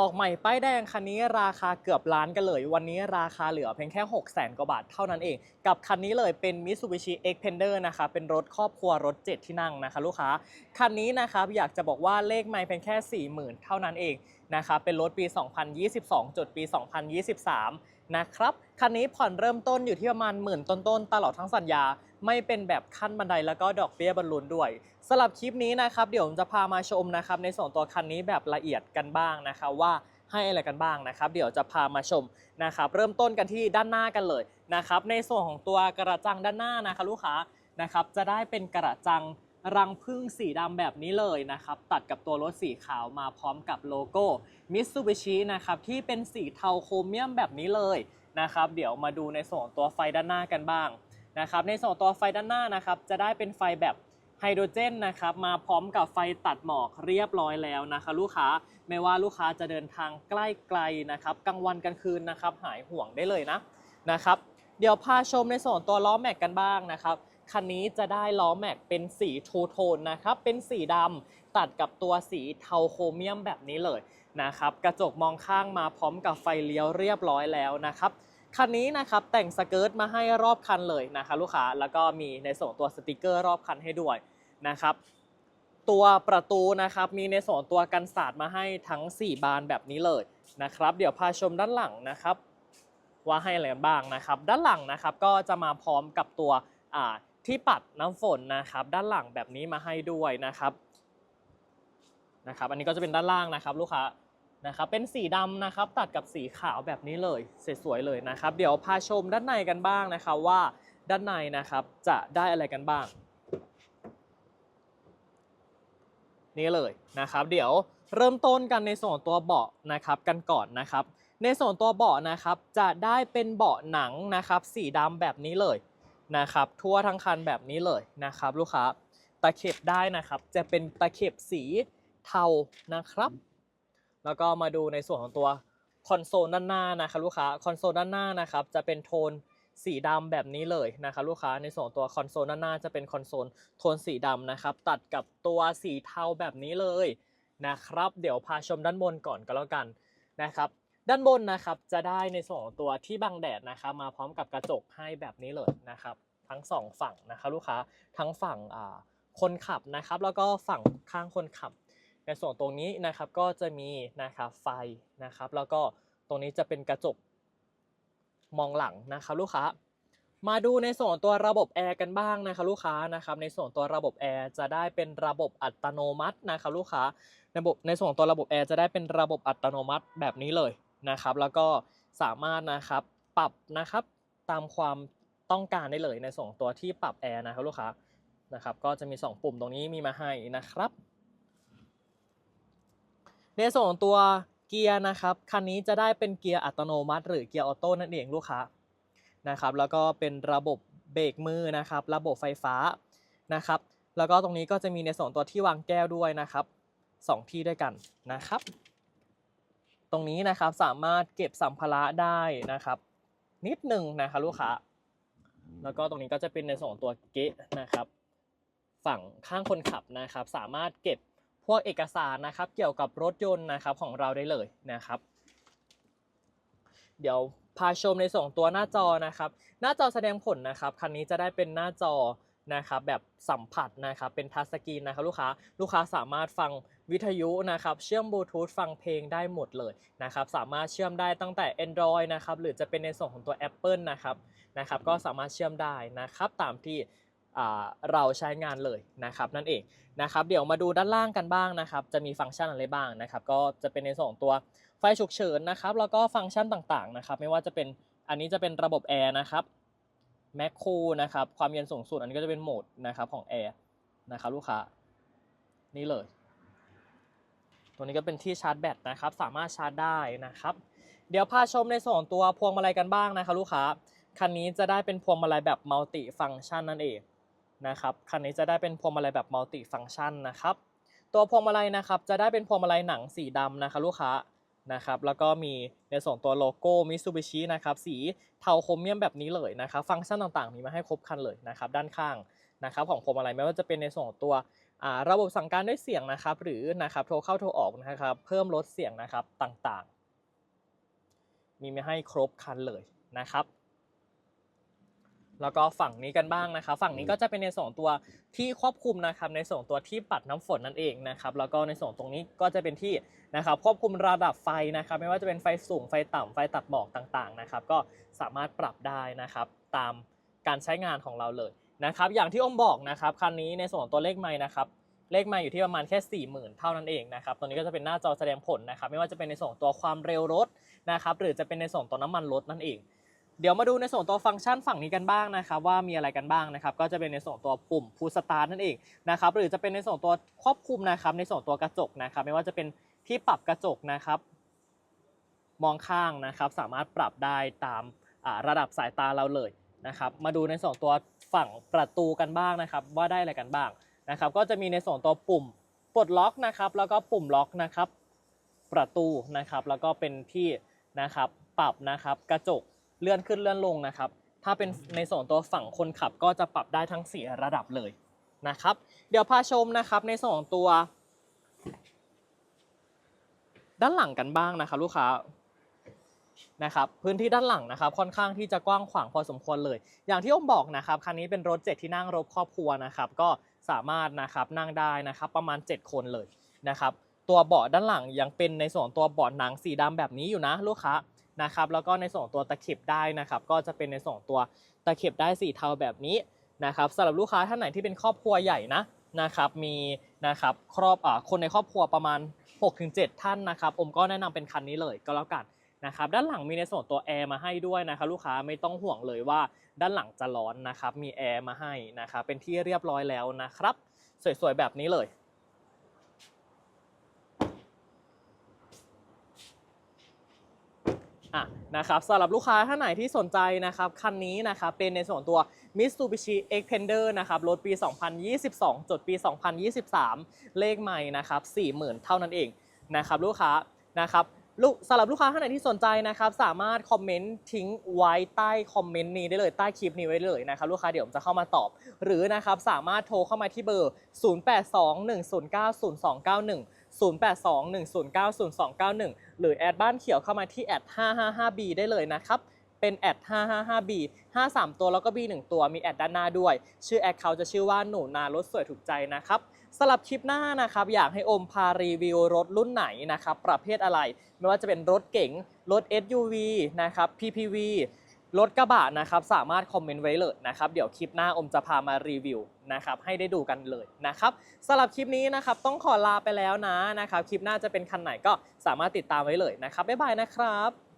ออกใหม่ป้ายแดงคันนี้ราคาเกือบล้านกันเลย วันนี้ราคาเหลือเพียงแค่ 6 0แสนกว่าบาทเท่านั้นเอง กับคันนี้เลยเป็น Mitsubishi Xpander นะคะเป็นรถครอบครัวรถ 7 ที่นั่งนะคะลูกค้า คันนี้นะครับอยากจะบอกว่าเลขไม่เพียงแค่ 40,000 เท่านั้นเอง นะครับเป็นรถปี 2022 จดปี 2023 นะครับ คันนี้ผ่อนเริ่มต้นอยู่ที่ประมาณหมื่นต้นๆตลอดทั้งสัญญา ไม่เป็นแบบขั้นบันไดแล้วก็ดอกเบี้ยบรรลุนด้วยสำหรับคลิปนี้นะครับ เดี๋ยวผมจะพามาชมนะครับในส่วนตัวคันนี้แบบละเอียดกันบ้างนะคะว่าให้อะไรกันบ้างนะครับ เดี๋ยวจะพามาชมนะครับ เริ่มต้นกันที่ด้านหน้ากันเลยนะครับ ในส่วนของตัวกระจังด้านหน้านะคะลูกค้านะครับ จะได้เป็นกระจัง รังผึ้งสีดำแบบนี้เลยนะครับ ตัดกับตัวรถสีขาวมาพร้อมกับโลโก้ Mitsubishi นะครับ ที่เป็นสีเทาโครเมียมแบบนี้เลยนะครับ เดี๋ยวมาดูในส่วนตัวไฟด้านหน้ากันบ้างนะครับ ในส่วนตัวไฟด้านหน้านะครับ จะได้เป็นไฟแบบไฮโดรเจนนะครับ มาพร้อมกับไฟตัดหมอกเรียบร้อยแล้วนะคะลูกค้าไม่ว่าลูกค้าจะเดินทางใกล้ไกลนะครับกลางวันกลางคืนนะครับ หายห่วงได้เลยนะนะครับ เดี๋ยวพาชมในส่วนตัวล้อแม็กกันบ้างนะครับ คันนี้จะได้ล้อแม็กเป็นสีทูโทนนะครับ เป็นสีดำตัดกับตัวสีเทาโครเมียมแบบนี้เลยนะครับ กระจกมองข้างมาพร้อมกับไฟเลี้ยวเรียบร้อยแล้วนะครับคันนี้นะครับแต่งสเกิร์ตมาให้รอบคันเลยนะคะลูกค้าแล้วก็มีในส่วนตัวสติกเกอร์รอบคันให้ด้วยนะครับ ตัวประตูนะครับมีในส่วนตัวกันสาดมาให้ทั้ง 4 บานแบบนี้เลยนะครับ เดี๋ยวพาชมด้านหลังนะครับ ว่าให้อะไรบ้างนะครับ ด้านหลังนะครับก็จะมาพร้อมกับตัวอ่า ที่ปัดน้ำฝนนะครับ ด้านหลังแบบนี้มาให้ด้วยนะครับนะครับ อันนี้ก็จะเป็นด้านล่างนะครับ ลูกค้านะครับ เป็นสีดำนะครับ ตัดกับสีขาวแบบนี้เลยสวยๆเลยนะครับ เดี๋ยวพาชมด้านในกันบ้างนะครับว่าด้านในนะครับจะได้อะไรกันบ้าง นี่เลยนะครับ เดี๋ยวเริ่มต้นกันในส่วนตัวเบาะนะครับกันก่อนนะครับ ในส่วนตัวเบาะนะครับจะได้เป็นเบาะหนังนะครับ สีดำแบบนี้เลย นะครับทั่วทั้งคันแบบนี้เลยนะครับลูกค้าตะเข็บได้นะครับ จะเป็นตะเข็บสีเทานะครับ แล้วก็มาดูในส่วนของตัวคอนโซลด้านหน้านะครับลูกค้าคอนโซลด้านหน้านะครับจะเป็นโทนสีดำแบบนี้เลยนะครับลูกค้าในส่วนตัวคอนโซลด้านหน้าจะเป็นคอนโซลโทนสีดำนะครับ ตัดกับตัวสีเทาแบบนี้เลยนะครับ เดี๋ยวพาชมด้านบนก่อนก็แล้วกันนะครับ ด้านบนนะครับจะได้ในส่วนของตัวที่บังแดดนะครับมาพร้อมกับกระจกให้แบบนี้เลยนะครับ ทั้งสองฝั่งนะครับลูกค้าทั้งฝั่งคนขับนะครับ แล้วก็ฝั่งข้างคนขับ ในส่วนตรงนี้นะครับก็จะมีนะครับไฟนะครับ แล้วก็ตรงนี้จะเป็นกระจกมองหลังนะครับลูกค้ามาดูในส่วนตัวระบบแอร์กันบ้างนะครับลูกค้านะครับในส่วนตัวระบบแอร์จะได้เป็นระบบอัตโนมัตินะครับลูกค้าระบบในส่วนตัวระบบแอร์จะได้เป็นระบบอัตโนมัติแบบนี้เลย นะครับ แล้วก็สามารถนะครับปรับนะครับตามความต้องการได้เลยในส่วนของตัวที่ปรับแอร์นะครับลูกค้านะครับ ก็จะมี 2 ปุ่มตรงนี้มีมาให้นะครับ ในส่วนของตัวเกียร์นะครับคันนี้จะได้เป็นเกียร์อัตโนมัติ หรือเกียร์ออโต้นั่นเองลูกค้านะครับแล้วก็เป็นระบบเบรกมือนะครับ ระบบไฟฟ้านะครับ แล้วก็ตรงนี้ก็จะมีในส่วนตัวที่วางแก้วด้วยนะครับสองที่ด้วยกันนะครับ ตรงนี้นะครับสามารถเก็บสัมภาระได้นะครับ นิดหนึ่งนะครับลูกค้า แล้วก็ตรงนี้ก็จะเป็นในส่วนของตัวเกะนะครับ ฝั่งข้างคนขับนะครับ สามารถเก็บพวกเอกสารนะครับ เกี่ยวกับรถยนต์นะครับของเราได้เลยนะครับ เดี๋ยวพาชมในส่วนของตัวหน้าจอนะครับ หน้าจอแสดงผลนะครับคันนี้จะได้เป็นหน้าจอนะครับแบบสัมผัสนะครับเป็นทัชสกรีนนะครับลูกค้าลูกค้าสามารถฟัง วิทยุนะครับเชื่อมบลูทูธฟังเพลงได้หมดเลยนะครับสามารถเชื่อมได้ตั้งแต่ Android นะครับหรือจะเป็นในส่วนของตัว Apple นะครับนะครับก็สามารถเชื่อมได้นะครับตามที่เราใช้งานเลยนะครับนั่นเองนะครับเดี๋ยวมาดูด้านล่างกันบ้างนะครับจะมีฟังก์ชันอะไรบ้างนะครับก็จะเป็นในส่วนของตัวไฟฉุกเฉินนะครับแล้วก็ฟังก์ชันต่างๆนะครับไม่ว่าจะเป็นอันนี้จะเป็นระบบแอร์นะครับแมคคูนะครับความเย็นสูงสุดอันนี้ก็จะเป็นโหมดนะครับของแอร์นะครับลูกค้านี่เลย ตัวนี้ก็เป็นที่ชาร์จแบตนะครับ สามารถชาร์จได้นะครับ เดี๋ยวพาชมในส่วนตัวพวงมาลัยกันบ้างนะครับลูกค้า คันนี้จะได้เป็นพวงมาลัยแบบมัลติฟังก์ชันนั่นเองนะครับ คันนี้จะได้เป็นพวงมาลัยแบบมัลติฟังก์ชันนะครับ ตัวพวงมาลัยนะครับจะได้เป็นพวงมาลัยหนังสีดำนะคะลูกค้านะครับ แล้วก็มีในส่วนตัวโลโก้ Mitsubishi นะครับ สีเทาโครเมียมแบบนี้เลยนะครับ ฟังก์ชันต่างๆ มีมาให้ครบครันเลยนะครับ ด้านข้างนะครับของพวงมาลัยไม่ว่าจะเป็นในส่วนตัว ระบบสั่งการด้วยเสียงนะครับ หรือนะครับโทรเข้าโทรออกนะครับ เพิ่มลดเสียงนะครับต่างๆ มีมาให้ครบคันเลยนะครับ แล้วก็ฝั่งนี้กันบ้างนะครับ ฝั่งนี้ก็จะเป็นในส่วนของตัวที่ควบคุมนะครับ ในส่วนของตัวที่ปัดน้ำฝนนั่นเองนะครับ แล้วก็ในส่วนตรงนี้ก็จะเป็นที่นะครับ ควบคุมระดับไฟนะครับ ไม่ว่าจะเป็นไฟสูงไฟต่ำไฟตัดหมอกต่างๆนะครับ ก็สามารถปรับได้นะครับ ตามการใช้งานของเราเลย นะครับอย่างที่อมบอกนะครับคันนี้ในส่วนตัวเลขไม้นะครับเลขไมาอยู่ที่ประมาณแค่ 40,000 เท่านั้นเองนะครับ ตัวนี้ก็จะเป็นหน้าจอแสดงผลนะครับ ไม่ว่าจะเป็นในส่วนของตัวความเร็วรถนะครับ หรือจะเป็นในส่วนของตัวน้ำมันรถนั่นเอง เดี๋ยวมาดูในส่วนตัวฟังก์ชันฝั่งนี้กันบ้างนะครับ ว่ามีอะไรกันบ้างนะครับ ก็จะเป็นในส่วนตัวปุ่มพูสตาร์นั่นเองนะครับ หรือจะเป็นในส่วนตัวควบคุมนะครับ ในส่วนตัวกระจกนะครับ ไม่ว่าจะเป็นที่ปรับกระจกนะครับ มองข้างนะครับ สามารถปรับได้ตามระดับสายตาเราเลย นะครับ มาดูในส่วนตัวฝั่งประตูกันบ้างนะครับ ว่าได้อะไรกันบ้างนะครับ ก็จะมีในส่วนตัวปุ่มปลดล็อกนะครับ แล้วก็ปุ่มล็อกนะครับ ประตูนะครับ แล้วก็เป็นที่นะครับปรับนะครับ กระจกเลื่อนขึ้นเลื่อนลงนะครับ ถ้าเป็นในส่วนตัวฝั่งคนขับก็จะปรับได้ทั้งสี่ระดับเลยนะครับ เดี๋ยวพาชมนะครับในส่วนของตัว ด้านหลังกันบ้างนะครับ ลูกค้า นะครับพื้นที่ด้านหลังนะครับค่อนข้างที่จะกว้างขวางพอสมควรเลย อย่างที่อมบอกนะครับคันนี้เป็นรถเจ็ดที่นั่งรถครอบครัวนะครับก็สามารถนะครับนั่งได้นะครับประมาณ 7 คนเลยนะครับตัวเบาะด้านหลังยังเป็นในส่วนตัวเบาะหนังสีดำแบบนี้อยู่นะลูกค้านะครับแล้วก็ในส่วนตัวตะเข็บได้นะครับก็จะเป็นในส่วนตัวตะเข็บได้สีเทาแบบนี้นะครับสำหรับลูกค้าท่านไหนที่เป็นครอบครัวใหญ่นะนะครับมีนะครับครอบอ่าคนในครอบครัวประมาณ 6-7 ท่านนะครับอมก็แนะนำเป็นคันนี้เลยก็แล้วกัน นะครับด้านหลังมีในส่วนตัวแอร์มาให้ด้วยนะครับลูกค้าไม่ต้องห่วงเลยว่าด้านหลังจะร้อนนะครับมีแอร์มาให้นะครับเป็นที่เรียบร้อยแล้วนะครับ สวยๆแบบนี้เลยอะนะครับสำหรับลูกค้าท่านไหนที่สนใจนะครับคันนี้นะครับเป็นในส่วนตัว Mitsubishi Xpander นะครับรถปี 2022 จดปี 2023 เลขใหม่นะครับ40,000 เท่านั้นเองนะครับลูกค้านะครับ สำหรับลูกค้าท่านไหนที่สนใจนะครับ สามารถคอมเมนต์ทิ้งไว้ใต้คอมเมนต์นี้ได้เลยใต้คลิปนี้ไว้เลยนะครับ ลูกค้าเดี๋ยวผมจะเข้ามาตอบ หรือนะครับสามารถโทรเข้ามาที่เบอร์ 0821090291 0821090291 หรือแอดบ้านเขียวเข้ามาที่แอด 555B ได้เลยนะครับ เป็นแอด 555B 53 ตัวแล้วก็ B 1ตัวมีแอดด้านหน้าด้วย ชื่อแอดเขาจะชื่อว่าหนูนารถสวยถูกใจนะครับ สำหรับคลิปหน้านะครับ อยากให้อมพารีวิวรถรุ่นไหนนะครับ ประเภทอะไร ไม่ว่าจะเป็นรถเก๋งรถ SUV นะครับ PPV รถกระบะนะครับ สามารถคอมเมนต์ไว้เลยนะครับ เดี๋ยวคลิปหน้าอมจะพามารีวิวนะครับ ให้ได้ดูกันเลยนะครับสำหรับคลิปนี้นะครับ ต้องขอลาไปแล้วนะนะครับ คลิปหน้าจะเป็นคันไหนก็สามารถติดตามไว้เลยนะครับบ๊ายบายนะครับ